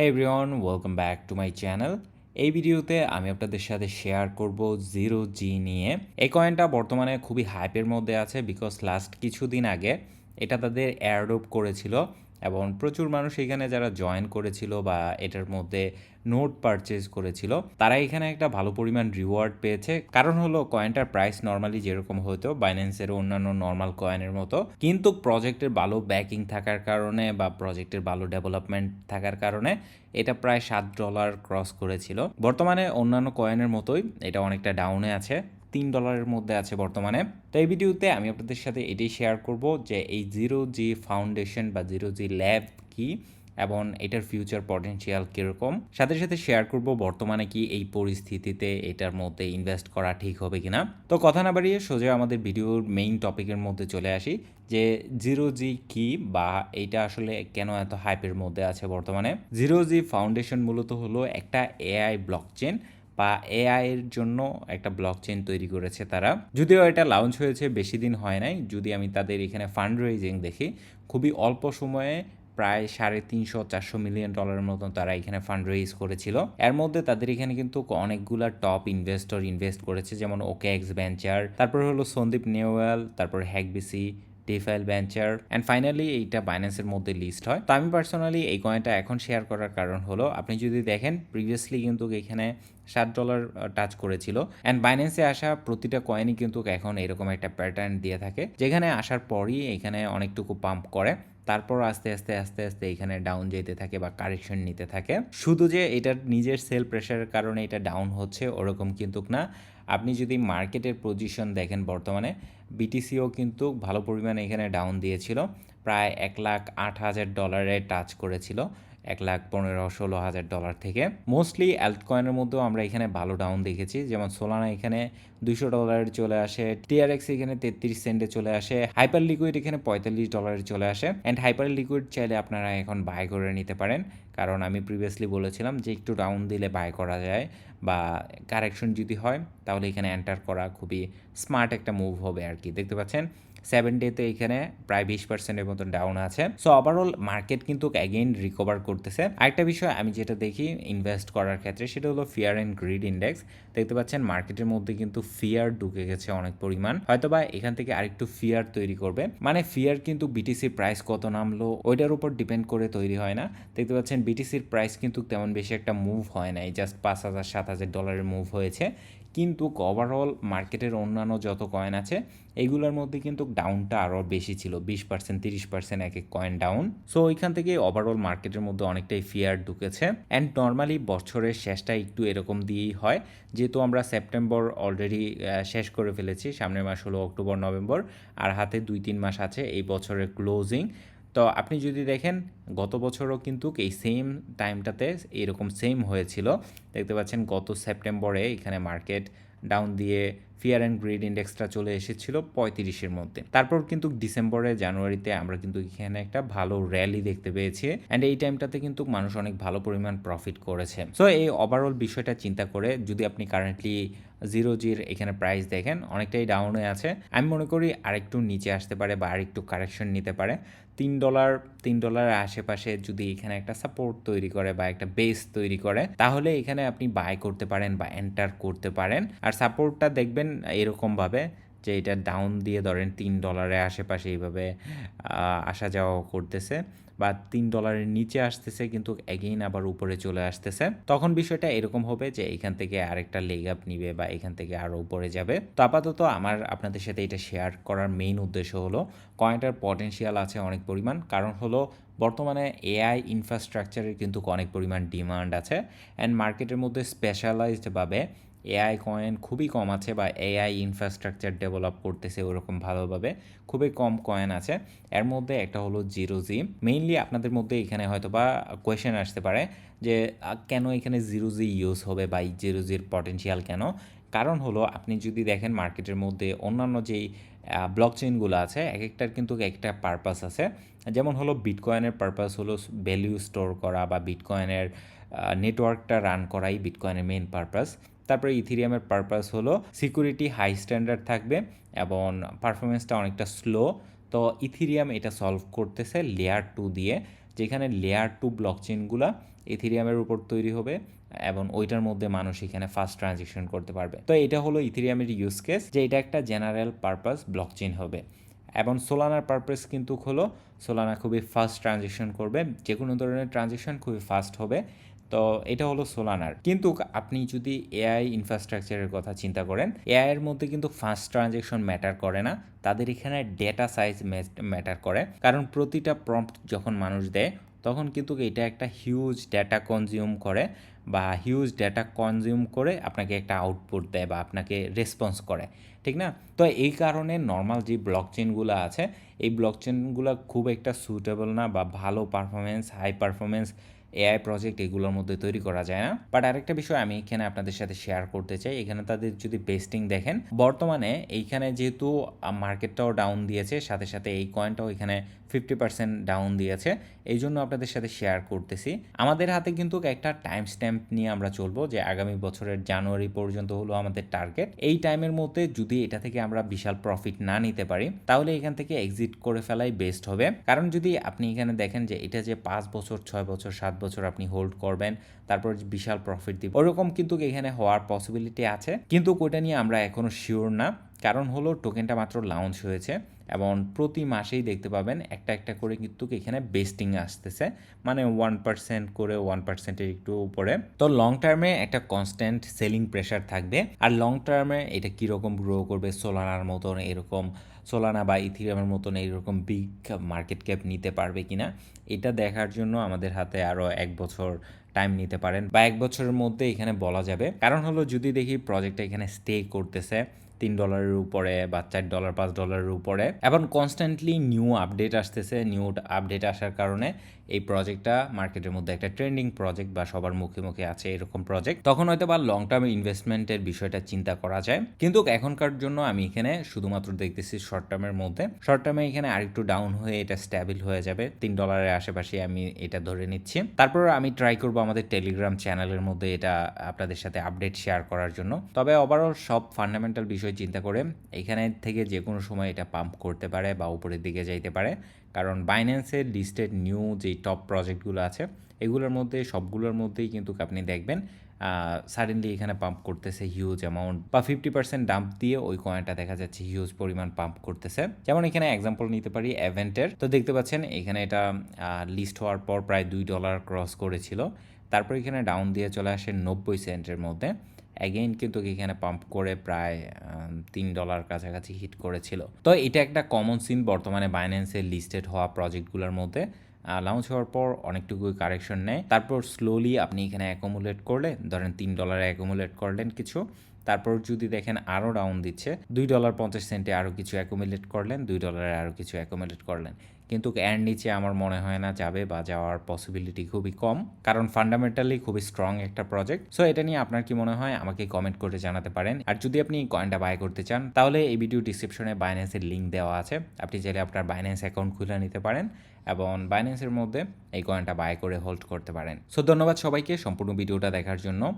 Hey everyone welcome back to my channel এই ভিডিওতে আমি আপনাদের সাথে শেয়ার করব জিরো জি নিয়ে। এই কয়েনটা বর্তমানে খুবই হাইপের মধ্যে আছে বিকজ লাস্ট কিছুদিন আগে এটা তাদের এয়ারডোপ করেছিল। এবং প্রচুর মানুষ এখানে যারা জয়েন করেছিল বা এটার মধ্যে নোট পারচেজ করেছিল, তারা এখানে একটা ভালো পরিমাণ রিওয়ার্ড পেয়েছে। কারণ হলো কয়েনটার প্রাইস নর্মালি যেরকম হতো বাইন্যান্সের অন্যান্য নর্মাল কয়েনের মতো। কিন্তু প্রজেক্টের ভালো ব্যাকিং থাকার কারণে বা প্রজেক্টের ভালো ডেভেলপমেন্ট থাকার কারণে এটা প্রায় সাত ডলার ক্রস করেছিল। বর্তমানে অন্যান্য কয়েনের মতোই, এটা অনেকটা ডাউনে আছে। তিন ডলারের মধ্যে আছে বর্তমানে। তো এই ভিডিওতে আমি আপনাদের সাথে এটাই শেয়ার করব যে এই জিরো জি ফাউন্ডেশন বা জিরো জি ল্যাব কি এবং এটার ফিউচার পটেনশিয়াল কীরকম। সাথে সাথে শেয়ার করব বর্তমানে কি এই পরিস্থিতিতে এটার মধ্যে ইনভেস্ট করা ঠিক হবে কিনা। তো কথা না বাড়িয়ে সোজা আমাদের ভিডিওর মেইন টপিকের মধ্যে চলে আসি যে জিরো জি কি বা এইটা আসলে কেন এত হাইপের মধ্যে আছে বর্তমানে। জিরো জি ফাউন্ডেশন মূলত হলো একটা এআই ব্লক চেন বা এআই এর জন্য একটা ব্লক চেন তৈরি করেছে তারা। যদিও এটা লঞ্চ হয়েছে, বেশি দিন হয় নাই। যদি আমি তাদের এখানে ফান্ড রেজিং দেখি, খুবই অল্প সময়ে প্রায় সাড়ে তিনশো, চারশো মিলিয়ন ডলারের মতন তারা এখানে ফান্ড রেইজ করেছিল। এর মধ্যে তাদের এখানে কিন্তু অনেকগুলা টপ ইনভেস্টর ইনভেস্ট করেছে, যেমন ওকে এক্স ভেঞ্চার তারপর হলো সন্দীপ নেওয়াল, তারপর হ্যাকবিসি ডিফাইল ভেঞ্চার অ্যান্ড ফাইনালি এইটা বাইন্যান্সের মধ্যে লিস্ট হয়। তো আমি পার্সোনালি এই কয়েনটা এখন শেয়ার করার কারণ হলো, আপনি যদি দেখেন প্রিভিয়াসলি কিন্তু এখানে সাত ডলার টাচ করেছিল। অ্যান্ড বাইন্যান্সে আসা প্রতিটা কয়েনই কিন্তু এখন এরকম একটা প্যাটার্ন দিয়ে থাকে। যেখানে আসার পরই এখানে অনেকটুকু পাম্প করে। তারপর আস্তে আস্তে আস্তে আস্তে এখানে ডাউন যেতে থাকে বা কারেকশন নিতে থাকে। শুধু যে এটার নিজের সেল প্রেশারের কারণে এটা ডাউন হচ্ছে, ওরকম কিন্তু না। আপনি যদি মার্কেটের পজিশন দেখেন বর্তমানে বিটিসিও কিন্তু ভালো পরিমাণে এখানে ডাউন দিয়েছিল। প্রায় এক লাখ আট হাজার ডলারে টাচ করেছিল। এক লাখ পনেরো, ষোলো হাজার ডলার থেকে। মোস্টলি অ্যাল্ট কয়েনের মধ্যেও আমরা এখানে ভালো ডাউন দেখেছি। যেমন সোলানা এখানে দুশো ডলারের চলে আসে টিআরএক্স এখানে তেত্রিশ সেন্টে চলে আসে হাইপার লিকুইড এখানে পঁয়তাল্লিশ ডলারের চলে আসে। অ্যান্ড হাইপার লিকুইড চাইলে আপনারা এখন বাই করে নিতে পারেন। কারণ আমি প্রিভিয়াসলি বলেছিলাম যে একটু ডাউন দিলে বাই করা যায় বা কারেকশন যদি হয়, তাহলে এখানে এন্টার করা খুবই স্মার্ট একটা মুভ হবে আর কি। দেখতে পাচ্ছেন? সেভেন ডেতে এখানে প্রায় বিশ পার্সেন্টের মতো ডাউন আছে। সো ওভারঅল মার্কেট কিন্তু অ্যাগেইন রিকভার করতেছে। আরেকটা বিষয় আমি যেটা দেখি ইনভেস্ট করার ক্ষেত্রে সেটা হলো ফিয়ার অ্যান্ড গ্রিড ইন্ডেক্স দেখতে পাচ্ছেন মার্কেটের মধ্যে কিন্তু ফিয়ার ঢুকে গেছে অনেক পরিমাণ। হয়তোবা এখান থেকে আরেকটু ফিয়ার তৈরি করবে। মানে ফিয়ার কিন্তু বিটিসির প্রাইস কত নামলো, ওইটার উপর ডিপেন্ড করে তৈরি হয় না। দেখতে পাচ্ছেন বিটিসির প্রাইস কিন্তু তেমন বেশি একটা মুভ হয় নাই। জাস্ট পাঁচ হাজার, সাত হাজার ডলারের মুভ হয়েছে। কিন্তু ওভারঅল মার্কেটের অন্যান্য যত কয়েন আছে, এগুলোর মধ্যে কিন্তু ডাউনটা আরও বেশি ছিল, বিশ পার্সেন্ট তিরিশ পার্সেন্ট এক এক কয়েন ডাউন সো ওইখান থেকে ওভারঅল মার্কেটের মধ্যে অনেকটাই ফিয়ার ঢুকেছে। অ্যান্ড নর্মালি বছরের শেষটা একটু এরকম দিয়েই হয়। যেহেতু আমরা সেপ্টেম্বর অলরেডি শেষ করে ফেলেছি, সামনের মাস হলো অক্টোবর নভেম্বর আর হাতে দুই, তিন মাস আছে এই বছরের ক্লোজিং তো আপনি যদি দেখেন, গত বছরও কিন্তু এই সেম টাইমটাতে এরকম সেম হয়েছিল। দেখতে পাচ্ছেন গত সেপ্টেম্বরে এখানে মার্কেট ডাউন দিয়ে ফিয়ার অ্যান্ড গ্রিড ইন্ডেক্সটা চলে এসেছিল পঁয়ত্রিশের মধ্যে। তারপর কিন্তু ডিসেম্বরে জানুয়ারিতে আমরা কিন্তু এখানে একটা ভালো র্যালি দেখতে পেয়েছি অ্যান্ড এই টাইমটাতে কিন্তু মানুষ অনেক ভালো পরিমাণ প্রফিট করেছে। সো এই ওভারঅল বিষয়টা চিন্তা করে যদি আপনি কারেন্টলি জিরো জির এখানে প্রাইস দেখেন, অনেকটাই ডাউনে আছে। আমি মনে করি আরেকটু নিচে আসতে পারে বা আরেকটু কারেকশন নিতে পারে। তিন ডলার তিন ডলারের আশেপাশে যদি এখানে একটা সাপোর্ট তৈরি করে বা একটা বেস তৈরি করে, তাহলে এখানে আপনি বাই করতে পারেন বা এন্টার করতে পারেন। আর সাপোর্টটা দেখবেন এরকমভাবে যে এটা ডাউন দিয়ে ধরেন তিন ডলারের আশেপাশে এইভাবে আসা যাওয়া করতেছে। বা তিন ডলারের নিচে আসতেছে কিন্তু এগেইন আবার উপরে চলে আসতেছে। তখন বিষয়টা এরকম হবে যে এখান থেকে আরেকটা লেগ আপ নিবে বা এখান থেকে আরও উপরে যাবে। তো আপাতত আমার, আপনাদের সাথে এটা শেয়ার করার মেইন উদ্দেশ্য হলো কয়েনটার পটেনশিয়াল আছে অনেক পরিমাণ। কারণ হলো, বর্তমানে এআই ইনফ্রাস্ট্রাকচারের কিন্তু অনেক পরিমাণ ডিমান্ড আছে। অ্যান্ড মার্কেটের মধ্যে স্পেশালাইজডভাবে এআই কয়েন খুবই কম আছে বা এআই ইনফ্রাস্ট্রাকচার ডেভেলপ করতেছে ওরকম ভালোভাবে, খুবই কম কয়েন আছে। এর মধ্যে একটা হলো জিরো জি মেইনলি আপনাদের মধ্যে এখানে হয়তো বা কোয়েশ্চেন আসতে পারে যে কেন এখানে জিরো জি ইউজ হবে বা জিরো জির পটেনশিয়াল কেন? কারণ হলো আপনি যদি দেখেন মার্কেটের মধ্যে অন্যান্য যেই ব্লক চেইনগুলো আছে এক একটার কিন্তু একটা পারপাস আছে। যেমন হলো বিটকয়েনের পারপাস হলো ভ্যালিউ স্টোর করা বা বিটকয়েনের নেটওয়ার্কটা রান করাই বিটকয়েনের মেন পারপাস তারপরে ইথিরিয়ামের পারপাস হলো সিকিউরিটি হাই স্ট্যান্ডার্ড থাকবে এবং পারফরমেন্সটা অনেকটা স্লো তো ইথিরিয়াম এটা সলভ করতেছে লেয়ার টু দিয়ে, যেখানে লেয়ার টু ব্লক চেনগুলো ইথিরিয়ামের উপর তৈরি হবে এবং ওইটার মধ্যে মানুষ এখানে ফাস্ট ট্রানজেকশন করতে পারবে। তো এটা হলো ইথিরিয়ামের ইউজ কেস যে এটা একটা জেনারেল পারপাস ব্লকচেন হবে। এবং সোলানার পারপাস কিন্তু হলো সোলানা খুবই ফাস্ট ট্রানজেকশন করবে। যে কোনো ধরনের ট্রানজেকশন খুবই ফাস্ট হবে। তো এটা হলো সোলানার কিন্তু আপনি যদি এআই ইনফ্রাস্ট্রাকচারের কথা চিন্তা করেন এআই এর মধ্যে কিন্তু ফাস্ট ট্রানজেকশন ম্যাটার করে না। তাদের এখানে ডেটা সাইজ ম্যাটার করে। কারণ প্রতিটা প্রম্পট যখন মানুষ দেয়, তখন কিন্তু এটা একটা হিউজ ডেটা কনজিউম করে বা হিউজ ডেটা কনজিউম করে আপনাকে একটা আউটপুট দেয় বা আপনাকে রেসপন্স করে। ঠিক না? তো এই কারণে নর্মাল যে ব্লক চেনগুলো আছে, এই ব্লক চেনগুলো খুব একটা সুটেবল না বা ভালো performance high performance AI project এগুলোর মধ্যে তৈরি করা যায় না। বাট আরেকটা বিষয় আমি এখানে আপনাদের সাথে শেয়ার করতে চাই। এখানে তাদের যদি বেস্টিং দেখেন, বর্তমানে এইখানে যেহেতু মার্কেটটাও ডাউন দিয়েছে, সাথে সাথে এই কয়েনটাও এখানে ফিফটি পার্সেন্ট ডাউন দিয়েছে, এই জন্য আপনাদের সাথে শেয়ার করতেছি। আমাদের হাতে কিন্তু একটা টাইম স্ট্যাম্প নিয়ে আমরা চলবো যে আগামী বছরের জানুয়ারি পর্যন্ত হলো আমাদের টার্গেট এই টাইমের মধ্যে যদি এটা থেকে আমরা বিশাল প্রফিট না নিতে পারি, তাহলে এখান থেকে এক্সিট করে ফেলাই বেস্ট হবে। কারণ যদি আপনি এখানে দেখেন যে এটা যে পাঁচ বছর, ছয় বছর, সাত বছর আপনি হোল্ড করবেন, তারপর বিশাল প্রফিট দিব। ওরকম কিন্তু এখানে হওয়ার পসিবিলিটি আছে। কিন্তু ওইটা নিয়ে আমরা এখনও শিওর না। কারণ হলো টোকেনটা মাত্র লাউঞ্চ হয়েছে এবং প্রতি মাসেই দেখতে পাবেন একটা একটা করে কিন্তু এখানে বেস্টিং আসতেছে। মানে ওয়ান পার্সেন্ট করে ওয়ান পার্সেন্টের একটু উপরে। তো লং টার্মে একটা কনস্ট্যান্ট সেলিং প্রেশার থাকবে। আর লং টার্মে এটা কীরকম গ্রো করবে সোলানার মতন এরকম সোলানা বা ইথিরামের মতন এইরকম বিগ মার্কেট ক্যাপ নিতে পারবে কিনা, এটা দেখার জন্য আমাদের হাতে আরও এক বছর টাইম নিতে পারেন। বা এক বছরের মধ্যে এখানে বলা যাবে। কারণ হলো যদি দেখি প্রজেক্টটা এখানে স্টে করতেছে তিন ডলারের উপরে বা চার ডলার পাঁচ ডলারের উপরে। এবং কনস্ট্যান্টলি নিউ আপডেট আসতেছে নিউ আপডেট আসার কারণে এই প্রজেক্টটা মার্কেটের মধ্যে একটা ট্রেন্ডিং প্রজেক্ট বা সবার মুখে মুখে আছে এরকম প্রজেক্ট তখন হয়তো বা লং টার্ম ইনভেস্টমেন্টের বিষয়টা চিন্তা করা যায়। কিন্তু এখনকার জন্য আমি এখানে শুধুমাত্র দেখতেছি শর্ট টার্মের মধ্যে। শর্ট টার্মে এখানে আরেকটু ডাউন হয়ে এটা স্ট্যাবিল হয়ে যাবে। তিন ডলারের আশেপাশে আমি এটা ধরে নিচ্ছি। তারপর আমি ট্রাই করব আমাদের টেলিগ্রাম চ্যানেলের মধ্যে এটা আপনাদের সাথে আপডেট শেয়ার করার জন্য। তবে ওভারঅল সব ফান্ডামেন্টাল বিষয় চিন্তা করে এখানে থেকে যে কোনো সময় এটা পাম্প করতে পারে বা উপরের দিকে যাইতে পারে। কারণ বাইন্যান্সের লিস্টেড নিউ যে টপ প্রজেক্টগুলো আছে, এগুলোর মধ্যে, সবগুলোর মধ্যেই কিন্তু আপনি দেখবেন সাডেনলি এখানে পাম্প করতেছে হিউজ অ্যামাউন্ট বা ফিফটি পার্সেন্ট ডাম্প দিয়ে ওই কয়েনটা দেখা যাচ্ছে হিউজ পরিমাণ পাম্প করতেছে। যেমন এখানে এক্সাম্পল নিতে পারি অ্যাভেন্টের তো দেখতে পাচ্ছেন এখানে এটা লিস্ট হওয়ার পর প্রায় দুই ডলার ক্রস করেছিল। তারপর এখানে ডাউন দিয়ে চলে আসে নব্বই সেন্টের মধ্যে। অ্যাগেইন কিন্তু এখানে পাম্প করে প্রায় তিন ডলার কাছাকাছি হিট করেছিল। তো এটা একটা কমন সিন বর্তমানে বাইন্যান্সের লিস্টেড হওয়া প্রজেক্টগুলোর মধ্যে। লঞ্চ হওয়ার পর অনেকটুকুই কারেকশন নেয়। তারপর স্লোলি আপনি এখানে অ্যাকোমুলেট করলে ধরেন তিন ডলারে অ্যাকোমুলেট করলেন কিছু। তারপর যদি দেখেন আরও ডাউন দিচ্ছে, দুই ডলার পঞ্চাশ সেন্টে আরও কিছু অ্যাকোমুলেট করলেন, দুই ডলারে আরও কিছু অ্যাকোমুলেট করলেন। কিন্তু এর নিচে আমার মনে হয় না যাবে বা যাওয়ার পসিবিলিটি খুবই কম। কারণ ফান্ডামেন্টালি খুবই স্ট্রং একটা প্রজেক্ট সো এটা নিয়ে আপনার কি মনে হয়? আমাকে কমেন্ট করে জানাতে পারেন। আর যদি আপনি কয়েনটা বাই করতে চান, তাহলে এই ভিডিও ডিসক্রিপশনে বাইন্যান্সের লিঙ্ক দেওয়া আছে। আপনি চাইলে আপনার বাইন্যান্স অ্যাকাউন্ট খুলে নিতে পারেন এবং বাইন্যান্সের মধ্যে এই কয়েনটা বাই করে হোল্ড করতে পারেন। সো ধন্যবাদ সবাইকে সম্পূর্ণ ভিডিওটা দেখার জন্য।